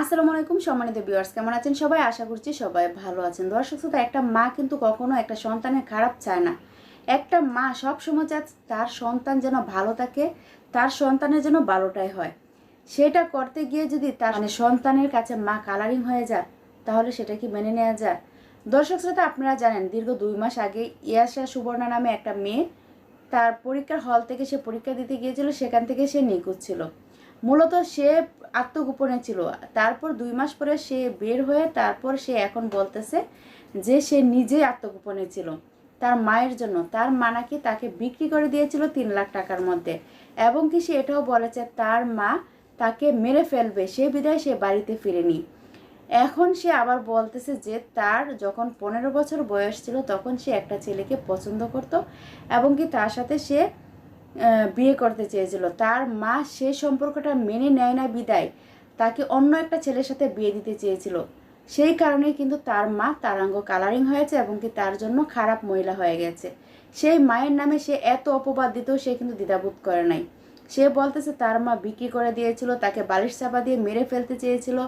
আসসালামু আলাইকুম সম্মানিত ভিউয়ার্স কেমন আছেন সবাই? আশা করছি সবাই ভালো আছেন। দর্শক শ্রোতা, একটা মা কিন্তু কখনো একটা সন্তানের খারাপ চায় না। একটা মা সব সময় চায় তার সন্তান যেন ভালো থাকে, তার সন্তানের যেন ভালোটাই হয়। সেটা করতে গিয়ে যদি তার মানে সন্তানের কাছে মা কালারিং হয়ে যায়, তাহলে সেটা কি মেনে নেওয়া যায়? দর্শক শ্রোতা, আপনারা জানেন, দীর্ঘ দুই মাস আগে ইয়াসা সুবর্ণা নামে একটা মেয়ে, তার পরীক্ষার হল থেকে সে পরীক্ষা দিতে গিয়েছিল, সেখান থেকে সে নিখোঁজ ছিল। মূলত সে আত্মগোপনে ছিল। তারপর দুই মাস পরে সে বের হয়ে তারপর সে এখন বলতেছে যে সে নিজেই আত্মগোপনে ছিল। তার মায়ের জন্য। তার মা নাকি তাকে বিক্রি করে দিয়েছিল তিন লাখ টাকার মধ্যে। এবং কি সে এটাও বলেছে, তার মা তাকে মেরে ফেলবে, সে বিদায় সে বাড়িতে ফিরেনি। এখন সে আবার বলতেছে যে তার যখন পনেরো বছর বয়স ছিল তখন সে একটা ছেলেকে পছন্দ করত এবং কি তার সাথে সে বিয়ে করতে চেয়েছিল। তার মা সে সম্পর্কটা মেনে নেয় না বিদায়। তাকে অন্য একটা ছেলের সাথে বিয়ে দিতে চেয়েছিল। সেই কারণেই কিন্তু তার মা তারাঙ্গ কালারিং হয়েছে এবং কি তার জন্য খারাপ মহিলা হয়ে গেছে। সেই মায়ের নামে সে এত অপবাদ দিতেও সে কিন্তু দ্বিধাবোধ করে নাই। সে বলতেছে, তার মা বিক্রি করে দিয়েছিল, তাকে বালিশ চাপা দিয়ে মেরে ফেলতে চেয়েছিল,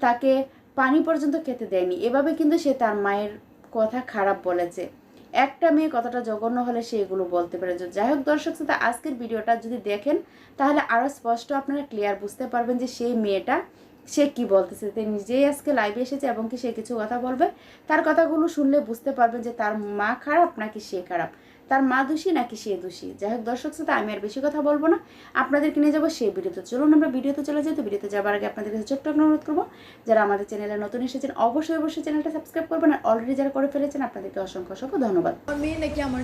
তাকে পানি পর্যন্ত খেতে দেয়নি। এভাবে কিন্তু সে তার মায়ের কথা খারাপ বলেছে। একটা মেয়ে কথাটা জঘন্য হলে সে এগুলো বলতে পারে। যাই হোক দর্শক শ্রোতা, আজকের ভিডিওটা যদি দেখেন, তাহলে আরও স্পষ্ট আপনারা ক্লিয়ার বুঝতে পারবেন যে সেই মেয়েটা সে কি বলতেছে? সে নিজেই আজকে লাইভে এসেছে এবং কি সে কিছু কথা বলবে? তার কথাগুলো শুনলে বুঝতে পারবেন যে তার মা খারাপ নাকি সে খারাপ? তার মা দোষী নাকি সে দোষী? যাই হোক দর্শক শ্রোতা, আমি আর বেশি কথা বলব না। আপনাদেরকে নিয়ে যাব সেই ভিডিওতে। চলুন আমরা ভিডিওতে চলে যাই। তো ভিডিওতে যাবার আগে আপনাদের কাছে ছোট্ট অনুরোধ করব, যারা আমাদের চ্যানেলে নতুন এসেছেন, অবশ্যই অবশ্যই চ্যানেলটা সাবস্ক্রাইব করবেন। আর অলরেডি যারা করে ফেলেছেন, আপনাদেরকে অসংখ্য অসংখ্য ধন্যবাদ। মেয়ে নাকি আমার